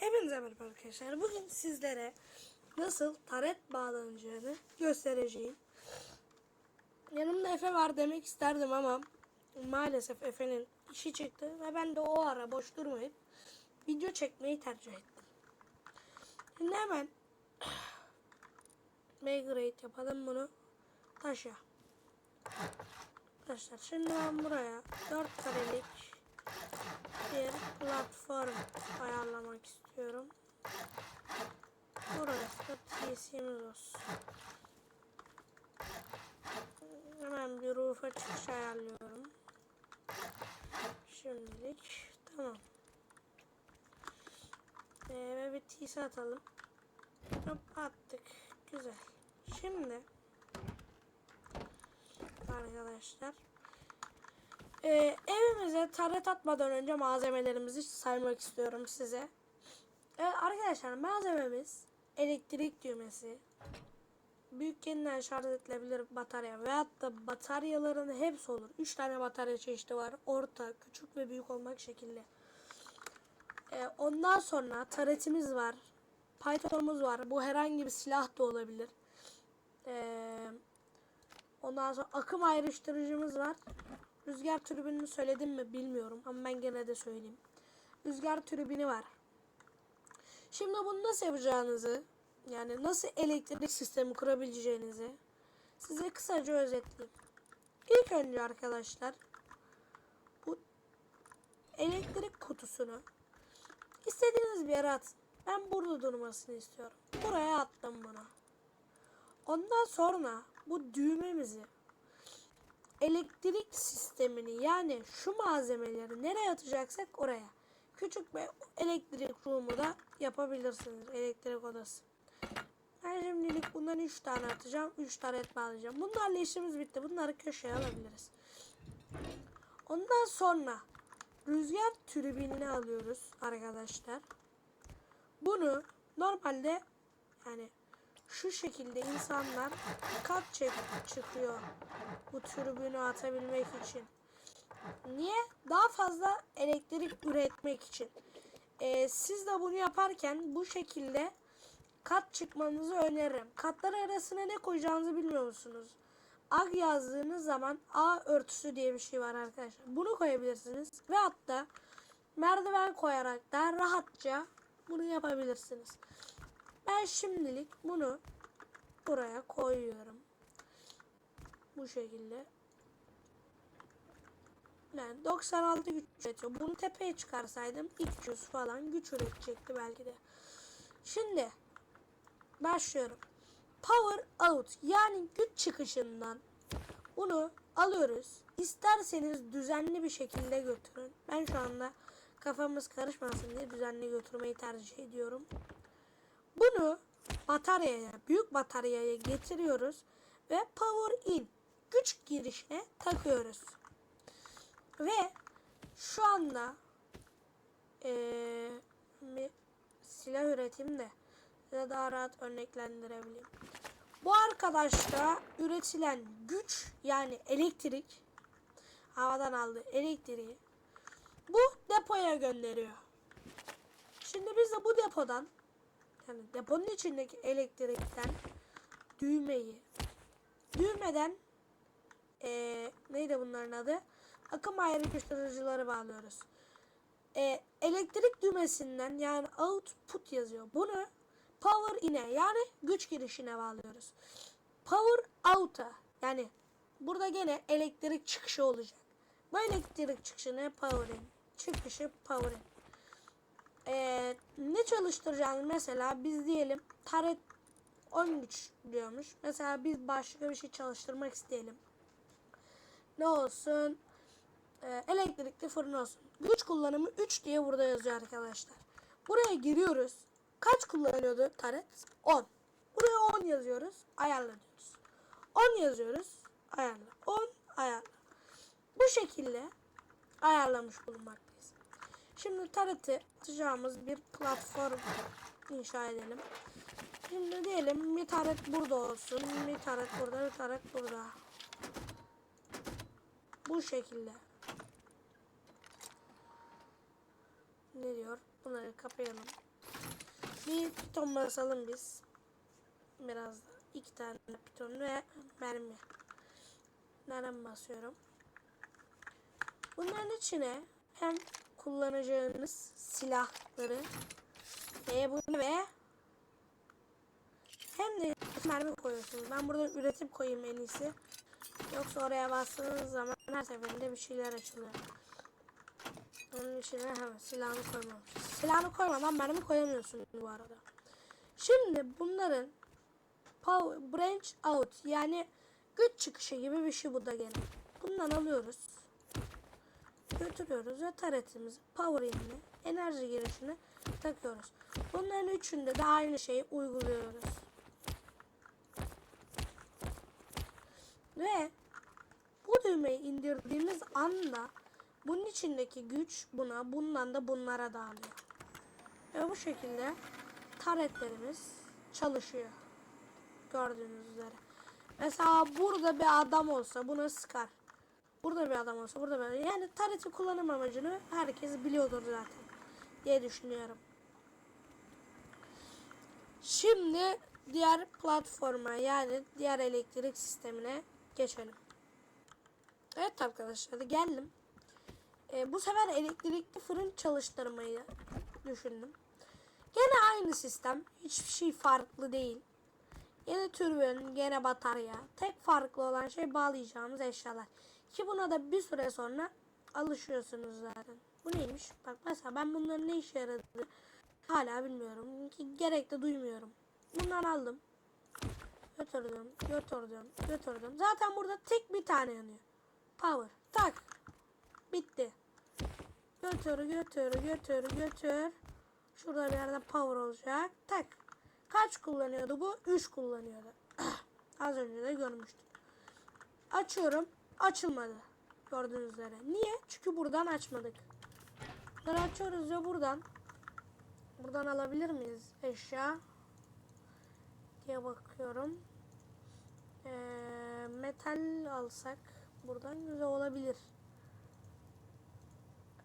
Hepinize merhaba arkadaşlar. Bugün sizlere nasıl taret bağlanacağını göstereceğim. Yanımda Efe var demek isterdim ama maalesef Efe'nin işi çıktı ve ben de o ara boş durmayıp video çekmeyi tercih ettim. Şimdi hemen migrate yapalım bunu taşa. Arkadaşlar şimdi ben buraya 4 karelik bir platform ayarlamak istiyorum. Burası da PC'miz olsun. Hemen bir roof'a çıkış ayarlıyorum. Şimdilik tamam. Ee, ve bir TC atalım. Hop attık. Güzel. Şimdi arkadaşlar ee, evimize taret atmadan önce malzemelerimizi saymak istiyorum size. Evet arkadaşlar malzememiz elektrik düğmesi, büyük yeniden şarj edilebilir batarya veyahut da bataryaların hepsi olur. 3 tane batarya çeşidi var. Orta, küçük ve büyük olmak şekilde. Ee, ondan sonra taretimiz var. Python'umuz var. Bu herhangi bir silah da olabilir. Ee, ondan sonra akım ayrıştırıcımız var. Rüzgar türbinini söyledim mi bilmiyorum ama ben gene de söyleyeyim. Rüzgar türbini var. Şimdi bunu nasıl yapacağınızı yani nasıl elektrik sistemi kurabileceğinizi size kısaca özetleyeyim. İlk önce arkadaşlar bu elektrik kutusunu istediğiniz bir yere atın. Ben burada durmasını istiyorum. Buraya attım bunu. Ondan sonra bu düğmemizi elektrik sistemini yani şu malzemeleri nereye atacaksak oraya. Küçük bir elektrik room'u da yapabilirsiniz. Elektrik odası. Ben şimdilik bundan 3 tane atacağım. 3 tane et bağlayacağım. Bunlarla işimiz bitti. Bunları köşeye alabiliriz. Ondan sonra rüzgar türbinini alıyoruz arkadaşlar. Bunu normalde yani şu şekilde insanlar kat çek çıkıyor bu türbünü atabilmek için. Niye? Daha fazla elektrik üretmek için. Ee, siz de bunu yaparken bu şekilde kat çıkmanızı öneririm. Katlar arasına ne koyacağınızı bilmiyor musunuz? Ag yazdığınız zaman A örtüsü diye bir şey var arkadaşlar. Bunu koyabilirsiniz. Ve hatta merdiven koyarak da rahatça bunu yapabilirsiniz. Ben şimdilik bunu buraya koyuyorum. Bu şekilde. Yani 96 güç üretiyor. Bunu tepeye çıkarsaydım 300 falan güç üretecekti belki de. Şimdi başlıyorum. Power out yani güç çıkışından bunu alıyoruz. İsterseniz düzenli bir şekilde götürün. Ben şu anda kafamız karışmasın diye düzenli götürmeyi tercih ediyorum. Bunu bataryaya, büyük bataryaya getiriyoruz ve power in güç girişine takıyoruz. Ve şu anda ee, silah üretim de size daha rahat örneklendirebileyim. Bu arkadaşta üretilen güç yani elektrik havadan aldığı elektriği bu depoya gönderiyor. Şimdi biz de bu depodan yani deponun içindeki elektrikten düğmeyi düğmeden ee, neydi bunların adı? Akım ayrıştırıcıları bağlıyoruz. Ee, elektrik düğmesinden yani output yazıyor. Bunu power in'e yani güç girişine bağlıyoruz. Power out'a yani burada gene elektrik çıkışı olacak. Bu elektrik çıkışını power in. Çıkışı power in. Ee, ne çalıştıracağını mesela biz diyelim taret 10 güç diyormuş. Mesela biz başka bir şey çalıştırmak isteyelim. Ne olsun? Ee, elektrikli fırın olsun. Güç kullanımı 3 diye burada yazıyor arkadaşlar. Buraya giriyoruz. Kaç kullanıyordu taret? 10. Buraya 10 yazıyoruz. Ayarla diyoruz. 10 yazıyoruz. Ayarla. 10 ayarla. Bu şekilde ayarlamış bulunmaktayız. Şimdi tareti atacağımız bir platform inşa edelim. Şimdi diyelim bir taret burada olsun. Bir taret burada, bir taret burada. Bu şekilde. Ne diyor? Bunları kapayalım. Bir piton basalım biz. Biraz da. iki tane piton ve mermi. Nereden basıyorum? Bunların içine hem kullanacağınız silahları ve bunu ve hem de mermi koyuyorsunuz. Ben burada üretip koyayım en iyisi. Yoksa oraya bastığınız zaman her seferinde bir şeyler açılıyor. Onun içine hemen silahını koymamış. Silahını koymadan mermi koyamıyorsun bu arada. Şimdi bunların power, branch out yani güç çıkışı gibi bir şey bu da gene. Bundan alıyoruz. Götürüyoruz ve taretimizi, power inini, enerji girişini takıyoruz. Bunların üçünde de aynı şeyi uyguluyoruz. Ve bu düğmeyi indirdiğimiz anda bunun içindeki güç buna, bundan da bunlara dağılıyor. Ve bu şekilde taretlerimiz çalışıyor. Gördüğünüz üzere. Mesela burada bir adam olsa buna sıkar. Burada bir adam olsa burada bir Yani tareti kullanım amacını herkes biliyordur zaten diye düşünüyorum. Şimdi diğer platforma yani diğer elektrik sistemine geçelim. Evet arkadaşlar geldim. Ee, bu sefer elektrikli fırın çalıştırmayı düşündüm. Gene aynı sistem. Hiçbir şey farklı değil. Yine türbün, gene batarya. Tek farklı olan şey bağlayacağımız eşyalar. Ki buna da bir süre sonra alışıyorsunuz zaten. Bu neymiş? Bak mesela ben bunların ne işe yaradığını hala bilmiyorum. Ki gerek de duymuyorum. Bundan aldım. Götürdüm, götürdüm, götürdüm. Zaten burada tek bir tane yanıyor. Power. Tak. Bitti. Götür, götür, götür, götür. Şurada bir yerde power olacak. Tak. Kaç kullanıyordu bu? 3 kullanıyordu. Az önce de görmüştüm. Açıyorum. Açılmadı. Gördüğünüz üzere. Niye? Çünkü buradan açmadık. Bunları açıyoruz ve buradan. Buradan alabilir miyiz eşya? Diye bakıyorum. Ee, metal alsak buradan güzel olabilir.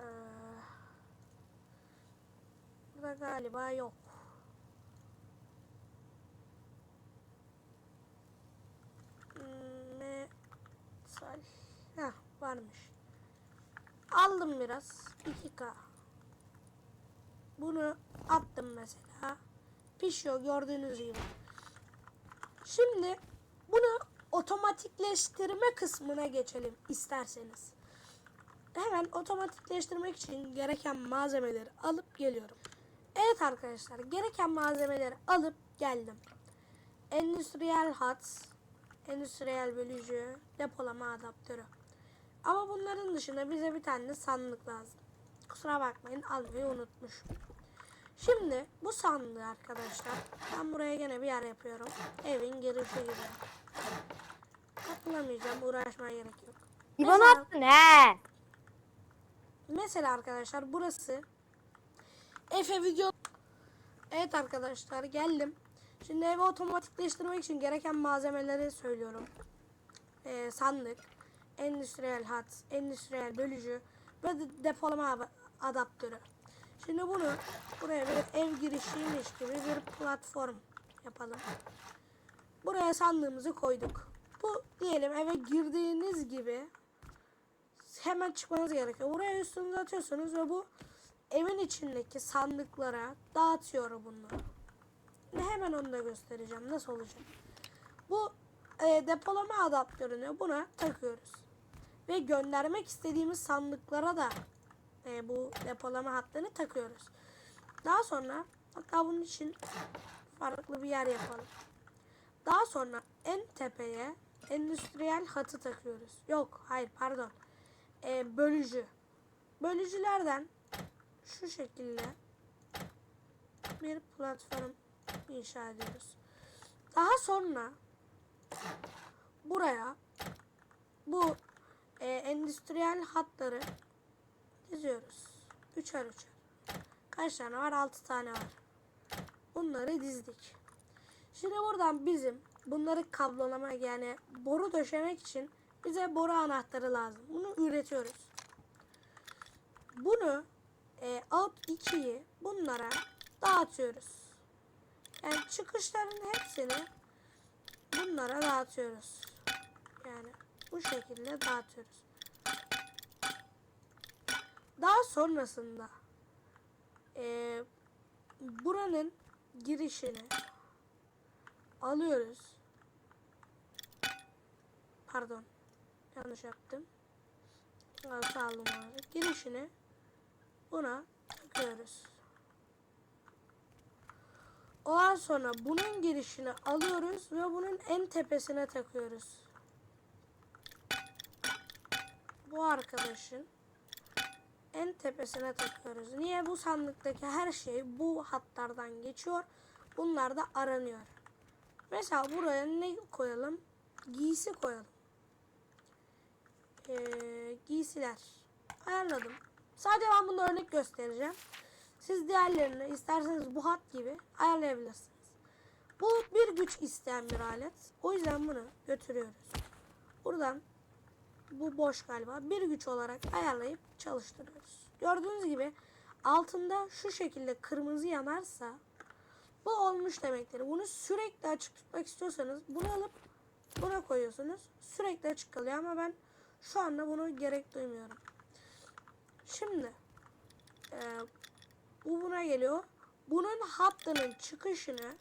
Ee, burada galiba yok. Hmm, Metal. Heh, varmış. Aldım biraz. 2K. Bunu attım mesela. Pişiyor gördüğünüz gibi. Şimdi bunu otomatikleştirme kısmına geçelim isterseniz. Hemen otomatikleştirmek için gereken malzemeleri alıp geliyorum. Evet arkadaşlar gereken malzemeleri alıp geldim. Endüstriyel hat, endüstriyel bölücü, depolama adaptörü. Ama bunların dışında bize bir tane sandık lazım. Kusura bakmayın almayı unutmuşum. Şimdi bu sandığı arkadaşlar ben buraya gene bir yer yapıyorum. Evin girişi gibi. Katılamayacağım uğraşmaya gerek yok. İban attın he. Mesela arkadaşlar burası Efe video Evet arkadaşlar geldim. Şimdi evi otomatikleştirmek için gereken malzemeleri söylüyorum. Ee, sandık, endüstriyel hat, endüstriyel bölücü ve de depolama adaptörü. Şimdi bunu buraya bir ev girişiymiş gibi bir platform yapalım. Buraya sandığımızı koyduk. Bu diyelim eve girdiğiniz gibi hemen çıkmanız gerekiyor. Buraya üstünüze atıyorsunuz ve bu evin içindeki sandıklara dağıtıyor bunları. Ve hemen onu da göstereceğim nasıl olacak. Bu e, depolama adaptörünü buna takıyoruz. Ve göndermek istediğimiz sandıklara da e, bu depolama hattını takıyoruz. Daha sonra hatta bunun için farklı bir yer yapalım. Daha sonra en tepeye endüstriyel hatı takıyoruz. Yok hayır pardon. E, bölücü. Bölücülerden şu şekilde bir platform inşa ediyoruz. Daha sonra buraya bu e, endüstriyel hatları diziyoruz. Üçer üçer. Kaç tane var? Altı tane var. Bunları dizdik. Şimdi buradan bizim bunları kablolamak yani boru döşemek için bize boru anahtarı lazım. Bunu üretiyoruz. Bunu e, out 2'yi bunlara dağıtıyoruz. Yani çıkışların hepsini bunlara dağıtıyoruz. Yani bu şekilde dağıtıyoruz. Daha sonrasında e, buranın girişini alıyoruz. Pardon. Yanlış yaptım. Aldım abi. Girişini buna takıyoruz. Ondan sonra bunun girişini alıyoruz ve bunun en tepesine takıyoruz. Bu arkadaşın en tepesine takıyoruz. Niye? Bu sandıktaki her şey bu hatlardan geçiyor. Bunlar da aranıyor. Mesela buraya ne koyalım? Giysi koyalım. Ee, giysiler. Ayarladım. Sadece ben bunu örnek göstereceğim. Siz diğerlerini isterseniz bu hat gibi ayarlayabilirsiniz. Bu bir güç isteyen bir alet. O yüzden bunu götürüyoruz. Buradan bu boş galiba. Bir güç olarak ayarlayıp çalıştırıyoruz. Gördüğünüz gibi altında şu şekilde kırmızı yanarsa bu olmuş demektir. Bunu sürekli açık tutmak istiyorsanız bunu alıp buna koyuyorsunuz. Sürekli açık kalıyor ama ben şu anda bunu gerek duymuyorum. Şimdi e, bu buna geliyor. Bunun hattının çıkışını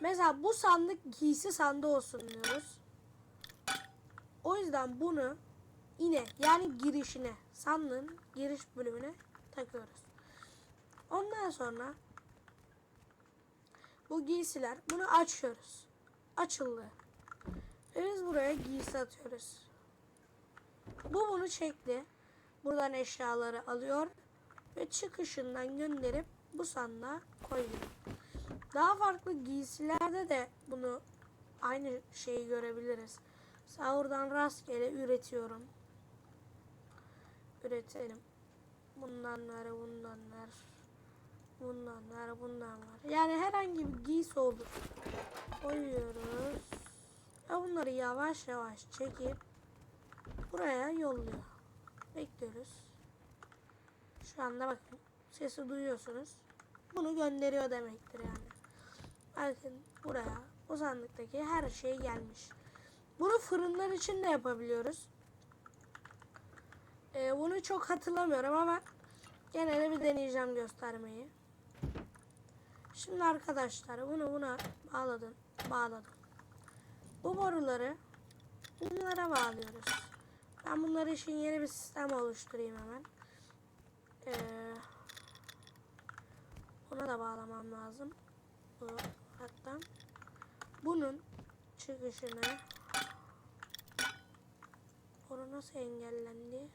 mesela bu sandık giysi sandığı olsun diyoruz. O yüzden bunu yine yani girişine sandığın giriş bölümüne takıyoruz. Ondan sonra bu giysiler bunu açıyoruz. Açıldı. Biz buraya giysi atıyoruz. Bu bunu çekti. Buradan eşyaları alıyor ve çıkışından gönderip bu sandığa koyuyor. Daha farklı giysilerde de bunu aynı şeyi görebiliriz. Oradan rastgele üretiyorum. Üretelim. Bundan var, bundan var. Yani herhangi bir giysi olur. Koyuyoruz. Ve bunları yavaş yavaş çekip buraya yolluyor. Bekliyoruz. Şu anda bakın sesi duyuyorsunuz. Bunu gönderiyor demektir yani. Bakın buraya o sandıktaki her şey gelmiş. Bunu fırınlar için de yapabiliyoruz. Ee, bunu çok hatırlamıyorum ama gene de bir deneyeceğim göstermeyi. Şimdi arkadaşlar bunu buna bağladım. Bağladım. Bu boruları bunlara bağlıyoruz. Ben bunları için yeni bir sistem oluşturayım hemen. Ee, buna da bağlamam lazım. Bu hatta bunun çıkışını Boru nasıl engellendi?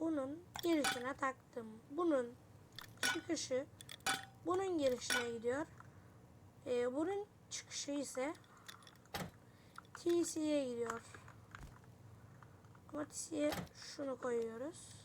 Bunun girişine taktım. Bunun çıkışı bunun girişine gidiyor. Ee, bunun çıkışı ise TC'ye gidiyor. Ama TC'ye şunu koyuyoruz.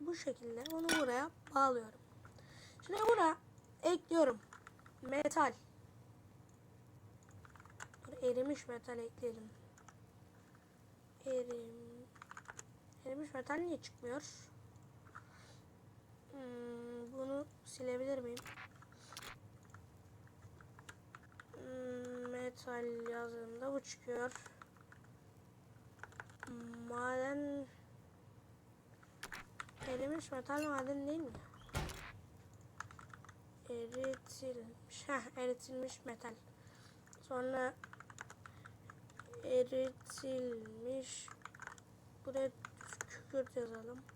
Bu şekilde onu buraya bağlıyorum. Şimdi buna ekliyorum. Metal. Dur, erimiş metal ekleyelim. Erim. Erimiş metal niye çıkmıyor? Hmm, bunu silebilir miyim? Hmm, metal yazdığımda bu çıkıyor. Maden erimiş metal maden değil mi? eritilmiş. Heh, eritilmiş metal. Sonra eritilmiş buraya kükürt yazalım.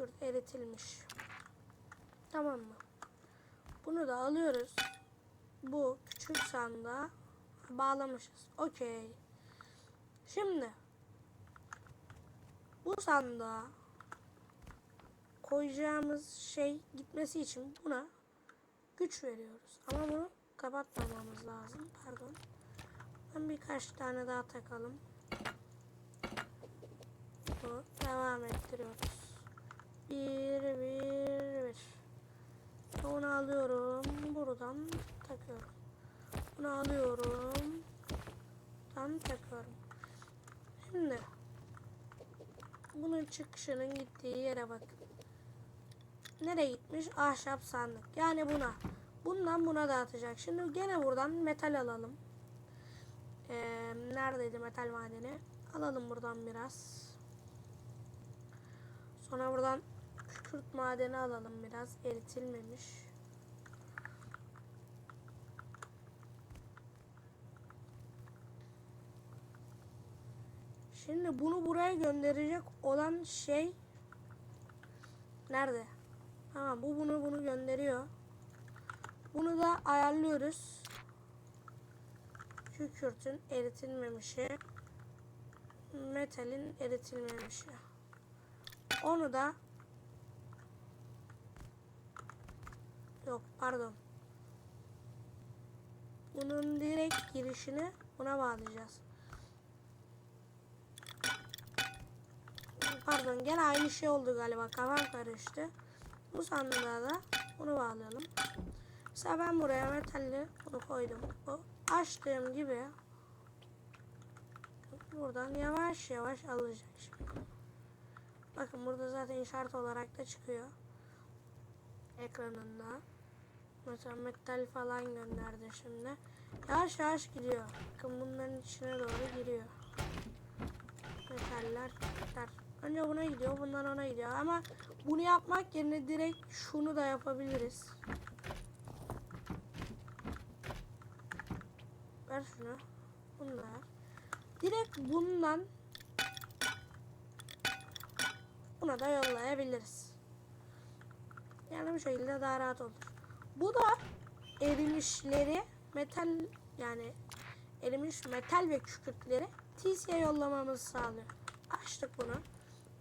Kükürt eritilmiş. Tamam mı? Bunu da alıyoruz. Bu küçük sandığa bağlamışız. Okey. Şimdi bu sandığa koyacağımız şey gitmesi için buna güç veriyoruz. Ama bunu kapatmamamız lazım. Pardon. Ben birkaç tane daha takalım. Bunu devam ettiriyoruz. Bir, bir, bir. Onu alıyorum. Buradan takıyorum. Bunu alıyorum. Tam takıyorum. Şimdi bunun çıkışının gittiği yere bakın. Nereye gitmiş? Ahşap sandık. Yani buna. Bundan buna dağıtacak. Şimdi gene buradan metal alalım. Ee, neredeydi metal madeni? Alalım buradan biraz. Sonra buradan kükürt madeni alalım biraz. Eritilmemiş. Şimdi bunu buraya gönderecek olan şey nerede? Tamam bu bunu bunu gönderiyor. Bunu da ayarlıyoruz. Kükürtün eritilmemişi. Metalin eritilmemişi. Onu da Yok pardon. Bunun direkt girişini buna bağlayacağız. Pardon gene aynı şey oldu galiba. Kafam karıştı. Bu sandığa da bunu bağlayalım. Mesela ben buraya metalli bunu koydum. Bu açtığım gibi buradan yavaş yavaş alacak şimdi. Bakın burada zaten işaret olarak da çıkıyor. Ekranında. Mesela metal falan gönderdi şimdi. Yavaş yavaş gidiyor. Bakın bunların içine doğru giriyor. Metaller, metaller. Önce buna gidiyor, bundan ona gidiyor. Ama bunu yapmak yerine direkt şunu da yapabiliriz. Ver şunu. Bunu. Direkt bundan buna da yollayabiliriz. Yani bu şekilde daha rahat olur. Bu da erimişleri metal yani erimiş metal ve kükürtleri TC'ye yollamamızı sağlıyor. Açtık bunu.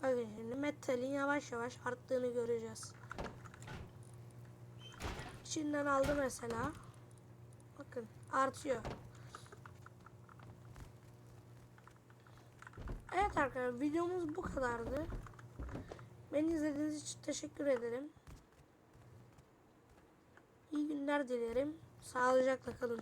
Bakın şimdi metalin yavaş yavaş arttığını göreceğiz. İçinden aldı mesela. Bakın artıyor. Evet arkadaşlar videomuz bu kadardı. Beni izlediğiniz için teşekkür ederim. İyi günler dilerim. Sağlıcakla kalın.